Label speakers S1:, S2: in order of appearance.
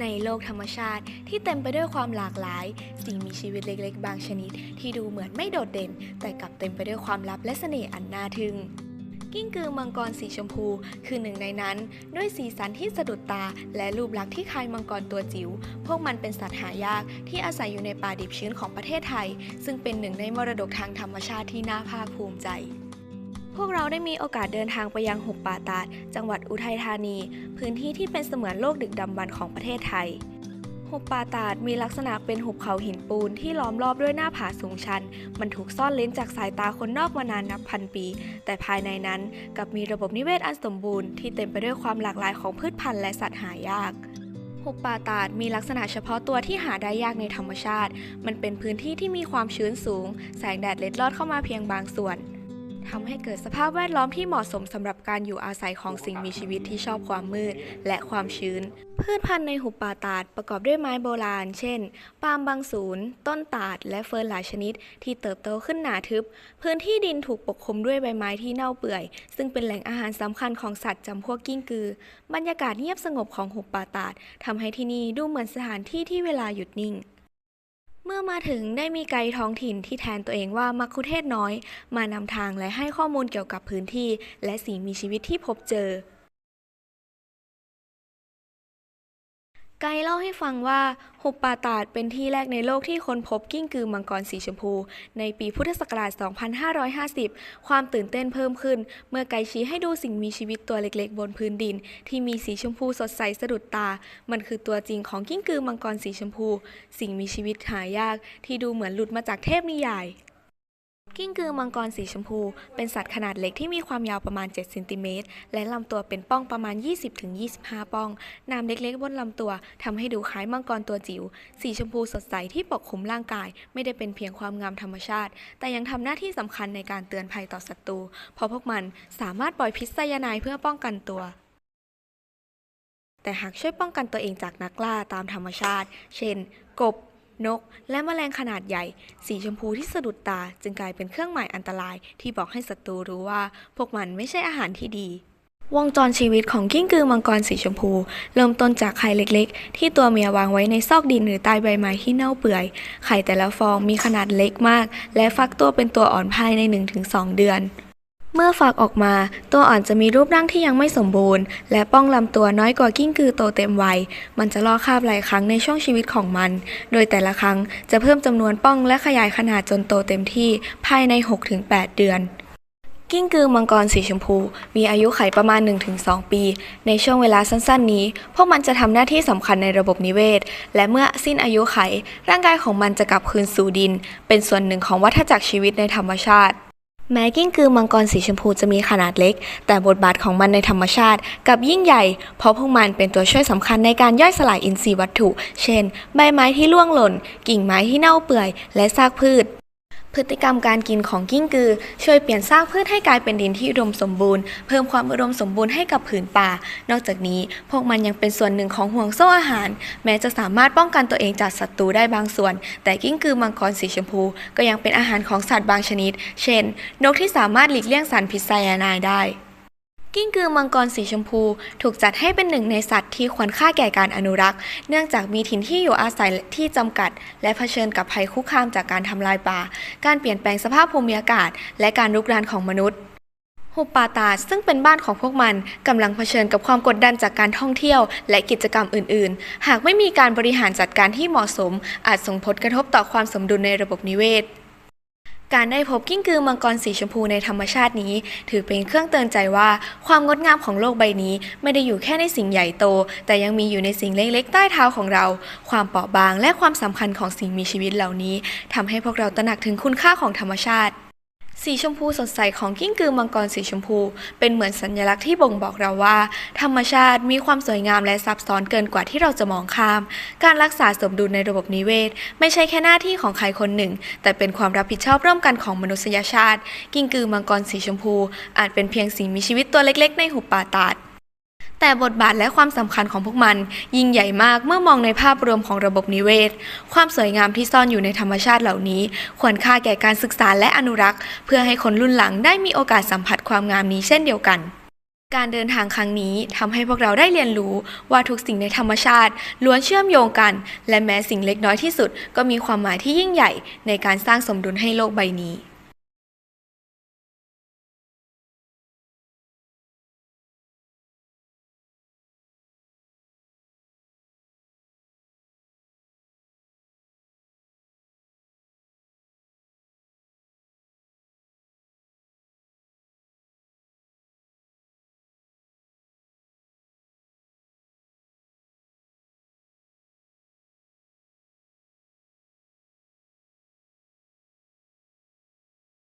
S1: ในโลกธรรมชาติที่เต็มไปด้วยความหลากหลาย สิ่งมีชีวิตเล็กๆ บางชนิด ที่ดูเหมือนไม่โดดเด่น แต่กลับเต็มไปด้วยความลับและเสน่ห์อันน่าทึ่งกิ้งกือมังกรสีชมพูคือหนึ่งในนั้น ด้วยสีสันที่สะดุดตาและรูปลักษณ์ที่คล้ายมังกรตัวจิ๋วพวกมันเป็นสัตว์หายากที่อาศัยอยู่ในป่าดิบชื้นของประเทศไทย ซึ่งเป็นหนึ่งในมรดกทางธรรมชาติที่น่าภาคภูมิใจ วกเราได้มีโอกาสเดินทางไปยังหุบป่าตาด จังหวัดอุทัยธานี พื้นที่ที่เป็นเสมือนโลกดึกดำบรรพ์ของประเทศไทย หุบป่าตาดมีลักษณะเป็นหุบเขาหินปูนที่ล้อมรอบด้วยหน้าผาสูงชัน มันถูกซ่อนเลนจากสายตาคนนอกมานานนับพันปี แต่ภายในนั้นกลับมีระบบนิเวศอันสมบูรณ์ที่เต็มไปด้วยความหลากหลายของพืชพันธุ์และสัตว์หายากหุบป่าตาดมีลักษณะเฉพาะตัวที่หาได้ยากในธรรมชาติ มันเป็นพื้นที่ที่มีความชื้นสูง แสงแดดเล็ดลอดเข้ามาเพียงบางส่วน ทำให้เกิดสภาพแวดล้อมที่เหมาะสมสำหรับการอยู่อาศัยของสิ่งมีชีวิตที่ชอบความมืดและความชื้น พืชพันธุ์ในหุบป่าตาดประกอบด้วยไม้โบราณ เช่น ปาล์มบางสูนต้นตาด และเฟิร์นหลายชนิด ที่เติบโตขึ้นหนาทึบ พื้นที่ดินถูกปกคลุมด้วยใบไม้ที่เน่าเปื่อย ซึ่งเป็นแหล่งอาหารสำคัญของสัตว์จำพวกกิ้งกือ บรรยากาศเงียบสงบของหุบป่าตาดทำให้ที่นี่ดูเหมือนสถานที่ที่เวลาหยุดนิ่ง มื่อมาถึงได้มีไกด์ท้องถิ่นที่แทนตัวเองว่ามัคคุเทศน้อย มานำทางและให้ข้อมูลเกี่ยวกับพื้นที่ และสิ่งมีชีวิตที่พบเจอ ไกด์เล่าให้ฟังว่าหุบป่าตาดเป็นที่แรกในโลกที่ค้นพบกิ้งกือมังกรสีชมพู ในปีพุทธศักราช 2550 ความตื่นเต้นเพิ่มขึ้น เมื่อไกด์ชี้ให้ดูสิ่งมีชีวิตตัวเล็กๆ บนพื้นดิน ที่มีสีชมพูสดใสสะดุดตา มันคือตัวจริงของกิ้งกือมังกรสีชมพู สิ่งมีชีวิตหายากที่ดูเหมือนหลุดมาจากเทพนิยาย กิ้งกือมังกรสีชมพู เป็นสัตว์ขนาดเล็กที่มีความยาวประมาณ7เซนติเมตรและลำตัวเป็นป้องประมาณ 20-25 ป้องน้ำเล็กๆบนลำตัวทำให้ดูคล้ายมังกรตัวจิ๋วสีชมพูสดใสที่ปกคลุมร่างกาย ไม่ได้เป็นเพียงความงามธรรมชาติ แต่ยังทำหน้าที่สำคัญในการเตือนภัยต่อศัตรูเพราะพวกมันสามารถปล่อยพิษไซยาไนด์เพื่อป้องกันตัวแต่หากช่วยป้องกันตัวเองจากนักล่าตามธรรมชาติ เช่น กบ นก และแมลงขนาดใหญ่ สีชมพูที่สะดุดตาจึงกลายเป็นเครื่องหมายอันตรายที่บอกให้ศัตรูรู้ว่า พวกมันไม่ใช่อาหารที่ดี วงจรชีวิตของกิ้งกือมังกรสีชมพู เริ่มต้นจากไข่เล็กๆ ที่ตัวเมียวางไว้ในซอกดินหรือใต้ใบไม้ที่เน่าเปื่อย ไข่แต่ละฟองมีขนาดเล็กมาก และฟักตัวเป็นตัวอ่อนภายใน 1-2 เดือน มื่อฟักออกมา ตัวอ่อนจะมีรูปร่างที่ยังไม่สมบูรณ์ และป้องลำตัวน้อยกว่ากิ้งกือโตเต็มวัย มันจะลอกคาบหลายครั้งในช่วงชีวิตของมัน โดยแต่ละครั้งจะเพิ่มจำนวนป้องและขยายขนาดจนโตเต็มที่ภายใน 6-8 เดือนกิ้งกือมังกรสีชมพู มีอายุไขประมาณ 1-2 ปี ในช่วงเวลาสั้นๆ นี้ พวกมันจะทำหน้าที่สำคัญในระบบนิเวศ และเมื่อสิ้นอายุไข ร่างกายของมันจะกลับคืนสู่ดิน เป็นส่วนหนึ่งของวัฏจักรชีวิตในธรรมชาติ แม้กิ้งกือมังกรสีชมพูจะมีขนาดเล็ก แต่บทบาทของมันในธรรมชาติกับยิ่งใหญ่ เพราะพวกมันเป็นตัวช่วยสำคัญในการย่อยสลายอินทรีย์วัตถุ เช่น ใบไม้ที่ร่วงหล่น กิ่งไม้ที่เน่าเปื่อย และซากพืช พฤติกรรมการกินของกิ้งกือ ช่วยเปลี่ยนซากพืชให้กลายเป็นดินที่อุดมสมบูรณ์ เพิ่มความอุดมสมบูรณ์ให้กับผืนป่า นอกจากนี้พวกมันยังเป็นส่วนหนึ่งของห่วงโซ่อาหาร แม้จะสามารถป้องกันตัวเองจากศัตรูได้บางส่วน แต่กิ้งกือมังกรสีชมพู ก็ยังเป็นอาหารของสัตว์บางชนิด เช่น นกที่สามารถหลีกเลี่ยงสารพิษไซยาไนด์ได้ กิ้งกือมังกรสีชมพู ถูกจัดให้เป็นหนึ่งในสัตว์ที่ควรค่าแก่การอนุรักษ์ เนื่องจากมีถิ่นที่อยู่อาศัยที่จำกัด และเผชิญกับภัยคุกคามจากการทำลายป่า การเปลี่ยนแปลงสภาพภูมิอากาศ และการรุกรานของมนุษย์หุบป่าตาดซึ่งเป็นบ้านของพวกมันกำลังเผชิญกับความกดดันจากการท่องเที่ยว และกิจกรรมอื่น ๆ หากไม่มีการบริหารจัดการที่เหมาะสม อาจส่งผลกระทบต่อความสมดุลในระบบนิเวศ การได้พบกิ้งกือมังกรสีชมพูในธรรมชาตินี้ ถือเป็นเครื่องเตือนใจว่าความงดงามของโลกใบนี้ ไม่ได้อยู่แค่ในสิ่งใหญ่โต แต่ยังมีอยู่ในสิ่งเล็กๆ ใต้เท้าของเรา ความเปราะบางและความสำคัญของสิ่งมีชีวิตเหล่านี้ทำให้พวกเราตระหนักถึงคุณค่าของธรรมชาติ สีชมพูสดใสของกิ้งกือมังกรสีชมพู เป็นเหมือนสัญลักษณ์ที่บ่งบอกเราว่า ธรรมชาติมีความสวยงามและซับซ้อนเกินกว่าที่เราจะมองข้าม การรักษาสมดุลในระบบนิเวศ ไม่ใช่แค่หน้าที่ของใครคนหนึ่ง แต่เป็นความรับผิดชอบร่วมกันของมนุษยชาติ กิ้งกือมังกรสีชมพู อาจเป็นเพียงสิ่งมีชีวิตตัวเล็ก ๆ ในหุบป่าตาด แต่บทบาทและความสำคัญของพวกมัน ยิ่งใหญ่มากเมื่อมองในภาพรวมของระบบนิเวศ ความสวยงามที่ซ่อนอยู่ในธรรมชาติเหล่านี้ ควรค่าแก่การศึกษาและอนุรักษ์ เพื่อให้คนรุ่นหลังได้มีโอกาสสัมผัสความงามนี้เช่นเดียวกันการเดินทางครั้งนี้ทำให้พวกเราได้เรียนรู้ว่าทุกสิ่งในธรรมชาติล้วนเชื่อมโยงกัน และแม้สิ่งเล็กน้อยที่สุด ก็มีความหมายที่ยิ่งใหญ่ในการสร้างสมดุลให้โลกใบนี้